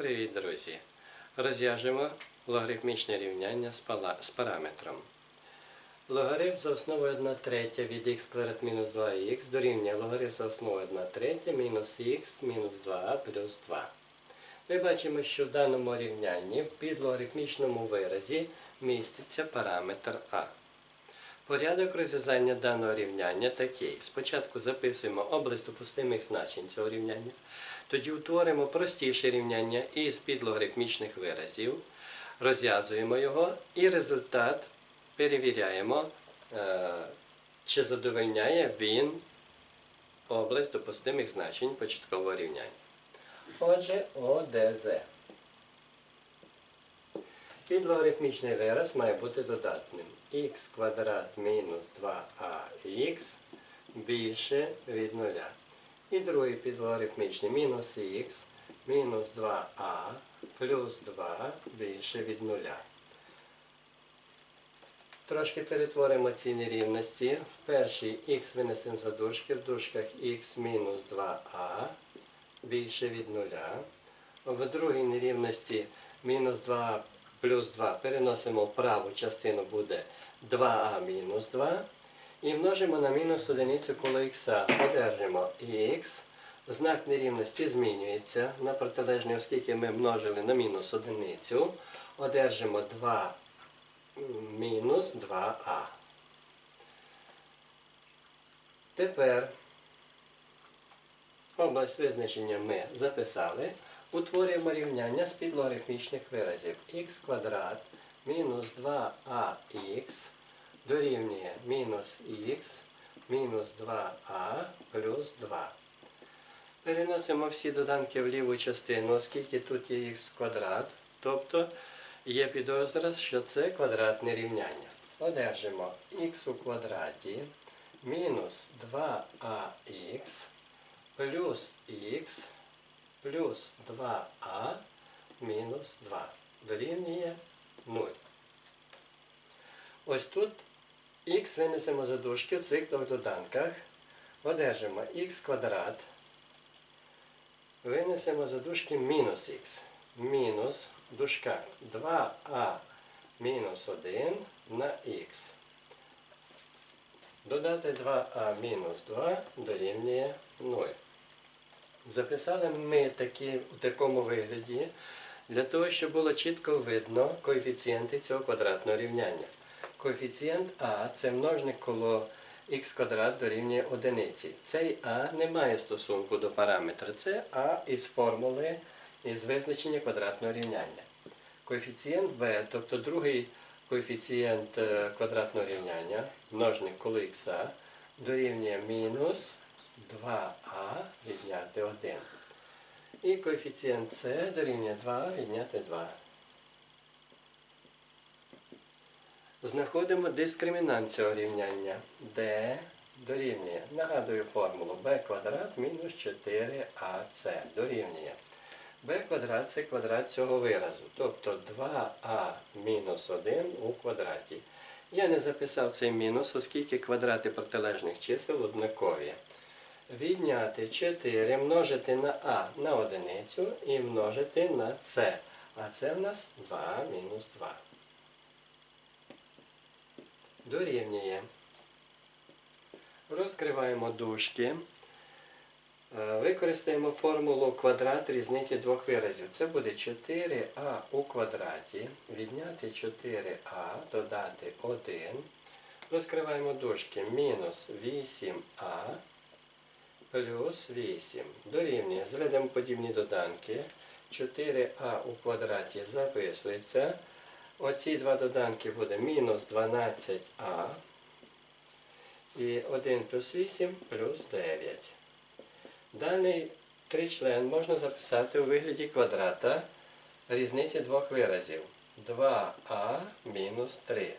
Привіт, друзі! Розв'яжемо логарифмічне рівняння з параметром. Логарифм за основою 1 третя від х квадрат мінус 2х дорівнює логарифм за основою 1 третя мінус х мінус 2а плюс 2. Ми бачимо, що в даному рівнянні в підлогарифмічному виразі міститься параметр а. Порядок розв'язання даного рівняння такий. Спочатку записуємо область допустимих значень цього рівняння. Тоді утворимо простіше рівняння із підлогарифмічних виразів, розв'язуємо його і результат перевіряємо, е, чи задовольняє він область допустимих значень початкового рівняння. Отже, ОДЗ. Підлогарифмічний вираз має бути додатним. Х квадрат мінус 2ах більше від нуля. І другий підлогарифмічний мінус х мінус 2а плюс 2 більше від нуля. Трошки перетворимо ці нерівності. В першій х винесемо за дужки, в дужках х мінус 2а більше від нуля. В другій нерівності мінус 2 плюс 2 переносимо в праву частину буде 2а мінус 2. І множимо на мінус одиницю коло х. Одержимо х. Знак нерівності змінюється на протилежний, оскільки ми множили на мінус одиницю. Одержимо 2 мінус 2а. Тепер область визначення ми записали. Утворюємо рівняння з підлогарифмічних виразів. х квадрат мінус 2ах дорівнює мінус х мінус 2а плюс 2. Переносимо всі доданки в ліву частину, оскільки тут є х квадрат, тобто є підозра, що це квадратне рівняння. Одержимо х у квадраті мінус 2ах плюс х плюс 2а мінус 2 дорівнює 0. Ось тут х винесемо за дужки в цих двох доданках. Одержимо х квадрат. Винесемо за дужки мінус х. Мінус в дужках 2а мінус 1 на х. Додати 2а мінус 2 дорівнює 0. Записали ми такі, у такому вигляді для того, щоб було чітко видно коефіцієнти цього квадратного рівняння. Коефіцієнт А це множник коло х квадрат дорівнює одиниці. Цей А не має стосунку до параметра. Це А із формули із визначення квадратного рівняння. Коефіцієнт Б, тобто другий коефіцієнт е, квадратного рівняння, множник коло х, дорівнює мінус 2а відняти 1. І коефіцієнт С дорівнює 2 відняти 2. Знаходимо дискримінант цього рівняння. d дорівнює. Нагадую формулу b квадрат мінус 4ac дорівнює. b квадрат це квадрат цього виразу. Тобто 2а мінус 1 у квадраті. Я не записав цей мінус, оскільки квадрати протилежних чисел однакові. Відняти 4 множити на а на одиницю і множити на c. А це в нас 2 мінус 2 дорівнює. Розкриваємо дужки. Е, Використаємо формулу квадрат різниці двох виразів. Це буде 4а у квадраті. Відняти 4а, додати 1. Розкриваємо дужки. Мінус 8а плюс 8. Дорівнює. Зведемо подібні доданки. 4а у квадраті записується. Оці два доданки буде мінус 12а і 1 плюс 8 плюс 9. Даний тричлен можна записати у вигляді квадрата різниці двох виразів. 2а мінус 3.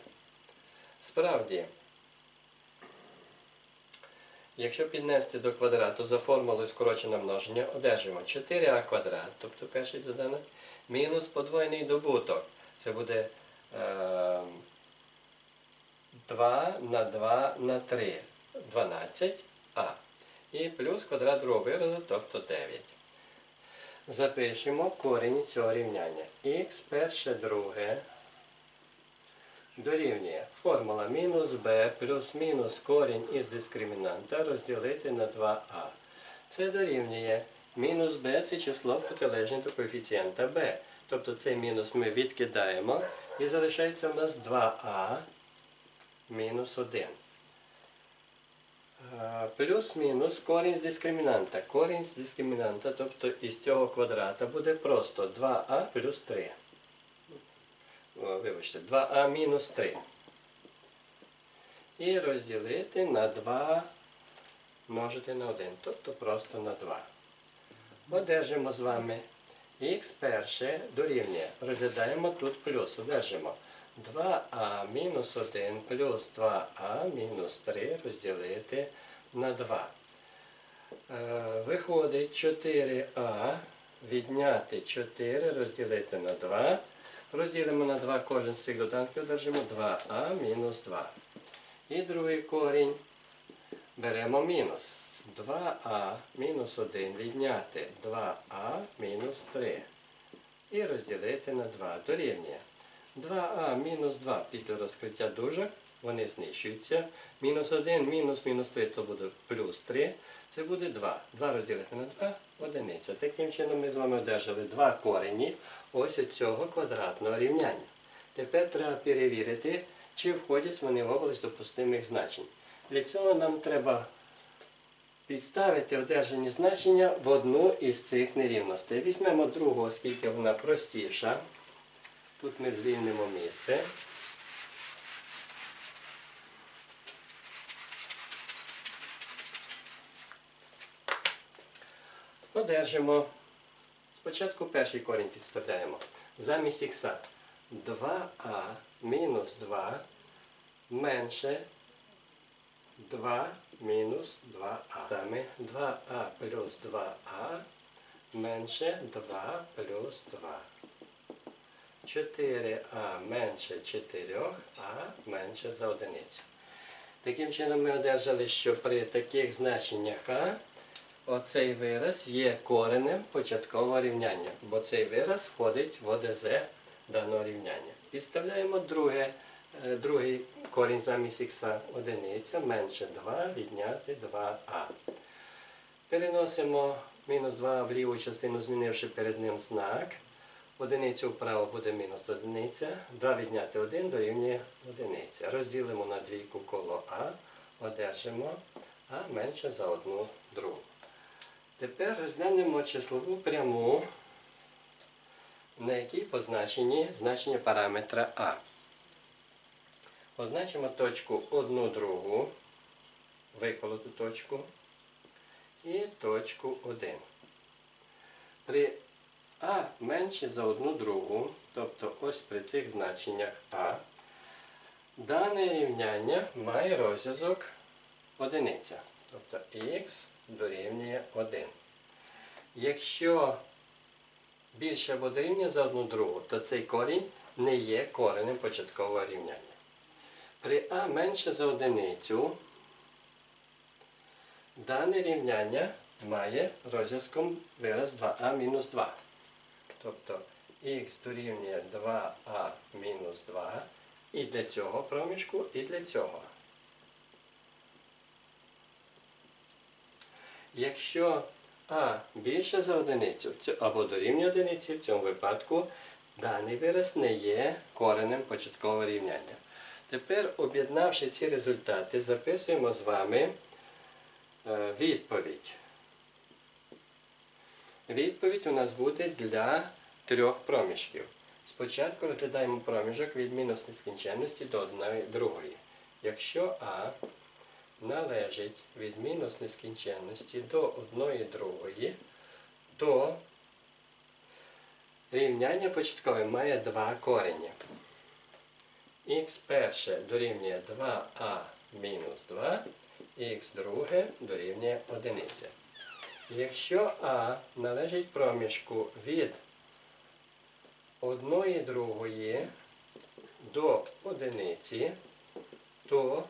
Справді, якщо піднести до квадрату за формулою скороченого множення, одержимо 4а квадрат, тобто перший доданок, мінус подвоєний добуток. Це буде е, 2 на 2 на 3, 12а. І плюс квадрат другого виразу, тобто 9. запишемо корінь цього рівняння. Х перше друге дорівнює формула мінус b плюс мінус корінь із дискримінанта розділити на 2а. Це дорівнює мінус b це число протилежне до коефіцієнта b. Тобто цей мінус ми відкидаємо і залишається у нас 2а мінус 1. Е, Плюс-мінус корінь з дискримінанта. Корінь з дискримінанта, тобто із цього квадрата буде просто 2а плюс 3. Вибачте, 2а мінус 3. І розділити на 2 множити на 1, тобто просто на 2. Одержимо з вами х перше дорівнює. Розглядаємо тут плюс. Одержимо 2а мінус 1 плюс 2а мінус 3 розділити на 2. Е, Виходить 4а відняти 4 розділити на 2. Розділимо на 2 кожен з цих доданків, одержимо 2а мінус 2. І другий корінь беремо мінус. 2а мінус 1 відняти 2а мінус 3. І розділити на 2 дорівнює. 2а мінус 2 після розкриття дужок, вони знищуються. Мінус 1, мінус мінус 3, то буде плюс 3. Це буде 2. 2 розділити на 2 одиниця. Таким чином ми з вами одержали два корені ось від цього квадратного рівняння. Тепер треба перевірити, чи входять вони в область допустимих значень. Для цього нам треба підставити одержані значення в одну із цих нерівностей. Візьмемо другу, оскільки вона простіша. Тут ми звільнимо місце. Одержимо. Спочатку перший корінь підставляємо. Замість х 2а мінус 2 менше 2 мінус 2а. Саме 2а плюс 2а менше 2 плюс 2. 4а менше 4а менше за одиницю. Таким чином ми одержали, що при таких значеннях а оцей вираз є коренем початкового рівняння, бо цей вираз входить в ОДЗ даного рівняння. Підставляємо друге, е, другий корінь замість х одиниця менше 2 відняти 2а. Переносимо мінус 2 в ліву частину, змінивши перед ним знак. Одиницю вправо буде мінус одиниця. 2 відняти 1 дорівнює одиниця. Розділимо на двійку коло А, одержимо А менше за одну другу. Тепер розглянемо числову пряму, на якій позначені значення параметра А. Позначимо точку 1 другу, виколоту точку і точку 1. При А менше за одну другу, тобто ось при цих значеннях А, дане рівняння має розв'язок одиниця. Тобто х дорівнює 1. Якщо більше або дорівнює за одну другу, то цей корінь не є коренем початкового рівняння. При А менше за одиницю дане рівняння має розв'язком вираз 2а мінус 2. Тобто х дорівнює 2а мінус 2 і для цього проміжку, і для цього. Якщо а більше за одиницю або дорівнює одиниці, в цьому випадку даний вираз не є коренем початкового рівняння. Тепер, об'єднавши ці результати, записуємо з вами е, відповідь. Відповідь у нас буде для трьох проміжків. Спочатку розглядаємо проміжок від мінус нескінченності до другої. Якщо А належить від мінус нескінченності до одної другої, то рівняння початкове має два корені. Х перше дорівнює 2а мінус 2, х друге дорівнює 1. Якщо А належить проміжку від одної другої до одиниці, то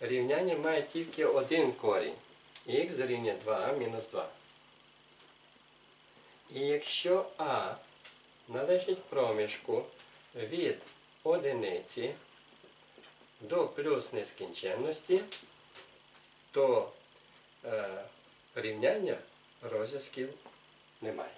рівняння має тільки один корінь. Х дорівнює 2а мінус 2. І якщо А належить проміжку від одиниці до плюс нескінченності, то е, рівняння розв'язків немає.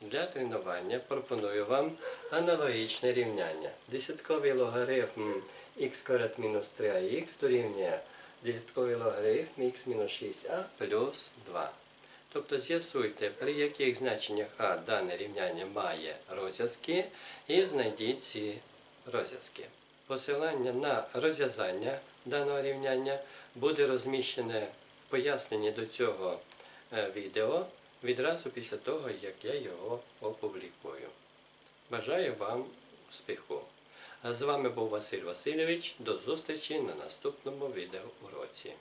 Для тренування пропоную вам аналогічне рівняння. Десятковий логарифм х квадрат мінус 3ах дорівнює десятковий логарифм х мінус 6а плюс 2. Тобто з'ясуйте, при яких значеннях а дане рівняння має розв'язки і знайдіть ці розв'язки. Посилання на розв'язання даного рівняння буде розміщене в поясненні до цього е, відео відразу після того, як я його опублікую. Бажаю вам успіху! З вами був Василь Васильович. До зустрічі на наступному відеоуроці.